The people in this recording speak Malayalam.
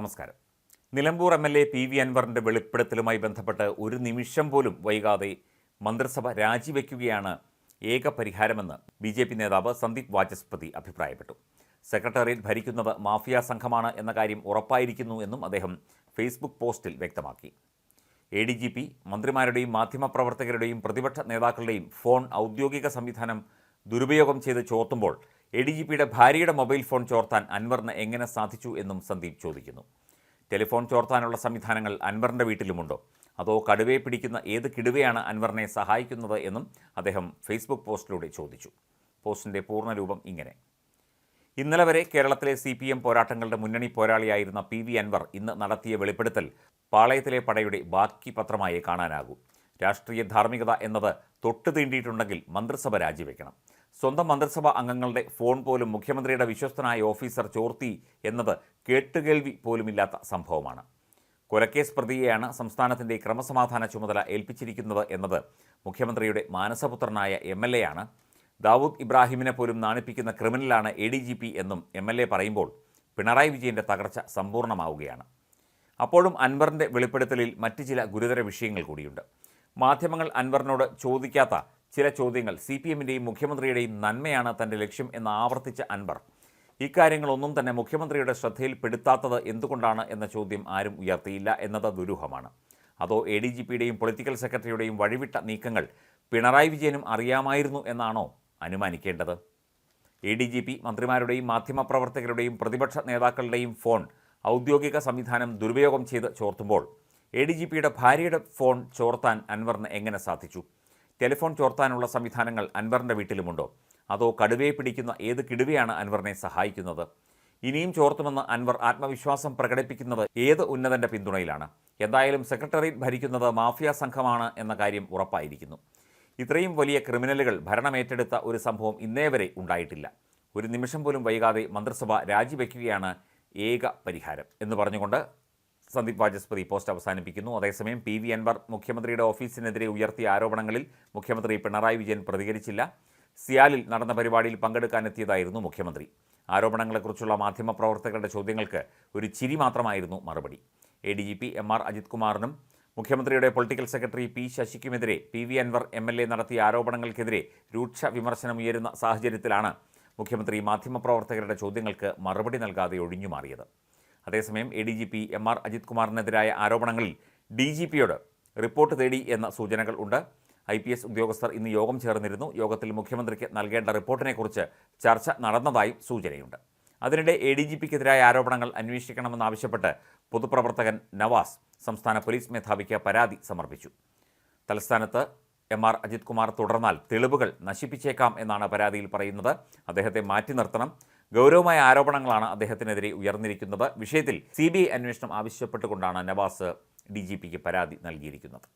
നമസ്കാരം. Nilambur M L A P V അൻവറിന്റെ വെളിപ്പെടുത്തലുമായി ബന്ധപ്പെട്ട് ഒരു നിമിഷം പോലും വൈകാതെ മന്ത്രിസഭ രാജിവെക്കുകയാണ് ഏക പരിഹാരമെന്ന് ബി ജെ പി നേതാവ് സന്ദീപ് വാചസ്പതി അഭിപ്രായപ്പെട്ടു. സെക്രട്ടേറിയറ്റ് ഭരിക്കുന്നത് മാഫിയ സംഘമാണ് എന്ന കാര്യം ഉറപ്പായിരിക്കുന്നു എന്നും അദ്ദേഹം ഫേസ്ബുക്ക് പോസ്റ്റിൽ വ്യക്തമാക്കി. എ ഡി ജി പി മന്ത്രിമാരുടെയും മാധ്യമപ്രവർത്തകരുടെയും പ്രതിപക്ഷ നേതാക്കളുടെയും ഫോൺ ഔദ്യോഗിക സംവിധാനം ദുരുപയോഗം ചെയ്ത് ചോർത്തുമ്പോൾ എ ഡി ജി പിയുടെ ഭാര്യയുടെ മൊബൈൽ ഫോൺ ചോർത്താൻ അൻവറിന് എങ്ങനെ സാധിച്ചു എന്നും സന്ദീപ് ചോദിക്കുന്നു. ടെലിഫോൺ ചോർത്താനുള്ള സംവിധാനങ്ങൾ അൻവറിന്റെ വീട്ടിലുമുണ്ടോ? അതോ കടുവയെ പിടിക്കുന്ന ഏത് കിടുവയാണ് അൻവറിനെ സഹായിക്കുന്നത് എന്നും അദ്ദേഹം ഫേസ്ബുക്ക് പോസ്റ്റിലൂടെ ചോദിച്ചു. പോസ്റ്റിന്റെ പൂർണരൂപം ഇങ്ങനെ. ഇന്നലെ വരെ കേരളത്തിലെ സി പി എം പോരാട്ടങ്ങളുടെ മുന്നണി പോരാളിയായിരുന്ന പി വി അൻവർ ഇന്ന് നടത്തിയ വെളിപ്പെടുത്തൽ പാളയത്തിലെ പടയുടെ ബാക്കി പത്രമായേ കാണാനാകൂ. രാഷ്ട്രീയ ധാർമ്മികത എന്നത് തൊട്ടു തീണ്ടിയിട്ടുണ്ടെങ്കിൽ മന്ത്രിസഭ രാജിവെക്കണം. സ്വന്തം മന്ത്രിസഭ അംഗങ്ങളുടെ ഫോൺ പോലും മുഖ്യമന്ത്രിയുടെ വിശ്വസ്തനായ ഓഫീസർ ചോർത്തി എന്നത് കേട്ടുകേൾവി പോലുമില്ലാത്ത സംഭവമാണ്. കൊലക്കേസ് പ്രതിയെയാണ് സംസ്ഥാനത്തിന്റെ ക്രമസമാധാന ചുമതല ഏൽപ്പിച്ചിരിക്കുന്നത് എന്നത് മുഖ്യമന്ത്രിയുടെ മാനസപുത്രനായ എം എൽ എ ആണ് ദാവൂദ് ഇബ്രാഹിമിനെ പോലും നാണിപ്പിക്കുന്ന ക്രിമിനലാണ് എ ഡി ജി പി എന്നും എം എൽ എ പറയുമ്പോൾ പിണറായി വിജയന്റെ തകർച്ച സമ്പൂർണമാവുകയാണ് അപ്പോഴും അൻവറിന്റെ വെളിപ്പെടുത്തലിൽ മറ്റ് ചില ഗുരുതര വിഷയങ്ങൾ കൂടിയുണ്ട്. മാധ്യമങ്ങൾ അൻവറിനോട് ചോദിക്കാത്ത ചില ചോദ്യങ്ങൾ സി പി എമ്മിന്റെയും മുഖ്യമന്ത്രിയുടെയും നന്മയാണ് തന്റെ ലക്ഷ്യം എന്ന് ആവർത്തിച്ച അൻവർ. ഇക്കാര്യങ്ങളൊന്നും തന്നെ മുഖ്യമന്ത്രിയുടെ ശ്രദ്ധയിൽപ്പെടുത്താത്തത് എന്തുകൊണ്ടാണ് എന്ന ചോദ്യം ആരും ഉയർത്തിയില്ല എന്നത് ദുരൂഹമാണ്. അതോ എ ഡി ജി പിയുടെയും പൊളിറ്റിക്കൽ സെക്രട്ടറിയുടെയും വഴിവിട്ട നീക്കങ്ങൾ പിണറായി വിജയനും അറിയാമായിരുന്നു എന്നാണോ അനുമാനിക്കേണ്ടത്? എ ഡി ജി പി മന്ത്രിമാരുടെയും മാധ്യമപ്രവർത്തകരുടെയും പ്രതിപക്ഷ നേതാക്കളുടെയും ഫോൺ ഔദ്യോഗിക സംവിധാനം ദുരുപയോഗം ചെയ്ത് ചോർത്തുമ്പോൾ എ ഡി ജി പിയുടെ ഭാര്യയുടെ ഫോൺ ചോർത്താൻ അൻവറിന് എങ്ങനെ സാധിച്ചു? ടെലിഫോൺ ചോർത്താനുള്ള സംവിധാനങ്ങൾ അൻവറിന്റെ വീട്ടിലുമുണ്ടോ? അതോ കടുവയെ പിടിക്കുന്ന ഏത് കിടുവയാണ് അൻവറിനെ സഹായിക്കുന്നത്? ഇനിയും ചോർത്തുമെന്ന് അൻവർ ആത്മവിശ്വാസം പ്രകടിപ്പിക്കുന്നത് ഏത് ഉന്നതന്റെ പിന്തുണയിലാണ്? എന്തായാലും സെക്രട്ടേറിയറ്റ് ഭരിക്കുന്നത് മാഫിയ സംഘമാണ് എന്ന കാര്യം ഉറപ്പായിരിക്കുന്നു. ഇത്രയും വലിയ ക്രിമിനലുകൾ ഭരണമേറ്റെടുത്ത ഒരു സംഭവം ഇന്നേ വരെ ഉണ്ടായിട്ടില്ല. ഒരു നിമിഷം പോലും വൈകാതെ മന്ത്രിസഭ രാജിവെക്കുകയാണ് ഏക പരിഹാരം എന്ന് പറഞ്ഞുകൊണ്ട് സന്ദീപ് വാചസ്പതി പോസ്റ്റ് അവസാനിപ്പിക്കുന്നു. അതേസമയം പി വി അൻവർ മുഖ്യമന്ത്രിയുടെ ഓഫീസിനെതിരെ ഉയർത്തിയ ആരോപണങ്ങളിൽ മുഖ്യമന്ത്രി പിണറായി വിജയൻ പ്രതികരിച്ചില്ല. സിയാലിൽ നടന്ന പരിപാടിയിൽ പങ്കെടുക്കാനെത്തിയതായിരുന്നു മുഖ്യമന്ത്രി. ആരോപണങ്ങളെക്കുറിച്ചുള്ള മാധ്യമപ്രവർത്തകരുടെ ചോദ്യങ്ങൾക്ക് ഒരു ചിരി മാത്രമായിരുന്നു മറുപടി. A D G P M R Ajith കുമാറിനും മുഖ്യമന്ത്രിയുടെ political secretary P ശശിക്കുമെതിരെ P V Anvar M L A നടത്തിയ ആരോപണങ്ങൾക്കെതിരെ രൂക്ഷ വിമർശനം ഉയരുന്ന സാഹചര്യത്തിലാണ് മുഖ്യമന്ത്രി മാധ്യമപ്രവർത്തകരുടെ ചോദ്യങ്ങൾക്ക് മറുപടി നൽകാതെ ഒഴിഞ്ഞുമാറിയത്. അതേസമയം A D G P M R Ajith കുമാറിനെതിരായ ആരോപണങ്ങളിൽ ഡി ജി പിയോട് റിപ്പോർട്ട് തേടി എന്ന സൂചനകൾ ഉണ്ട്. ഐ പി എസ് ഉദ്യോഗസ്ഥർ ഇന്ന് യോഗം ചേർന്നിരുന്നു. യോഗത്തിൽ മുഖ്യമന്ത്രിക്ക് നൽകേണ്ട റിപ്പോർട്ടിനെക്കുറിച്ച് ചർച്ച നടന്നതായും സൂചനയുണ്ട്. അതിനിടെ എ ഡി ജി പിക്കെതിരായ ആരോപണങ്ങൾ അന്വേഷിക്കണമെന്നാവശ്യപ്പെട്ട് പൊതുപ്രവർത്തകൻ നവാസ് സംസ്ഥാന പോലീസ് മേധാവിക്ക് പരാതി സമർപ്പിച്ചു. തലസ്ഥാനത്ത് എം ആർ അജിത് കുമാർ തുടർന്നാൽ തെളിവുകൾ നശിപ്പിച്ചേക്കാം എന്നാണ് പരാതിയിൽ പറയുന്നത്. അദ്ദേഹത്തെ മാറ്റി നിർത്തണം. ഗൗരവമായ ആരോപണങ്ങളാണ് അദ്ദേഹത്തിനെതിരെ ഉയർന്നിരിക്കുന്നത്. വിഷയത്തിൽ സി അന്വേഷണം ആവശ്യപ്പെട്ടുകൊണ്ടാണ് നവാസ് ഡി പരാതി നൽകിയിരിക്കുന്നത്.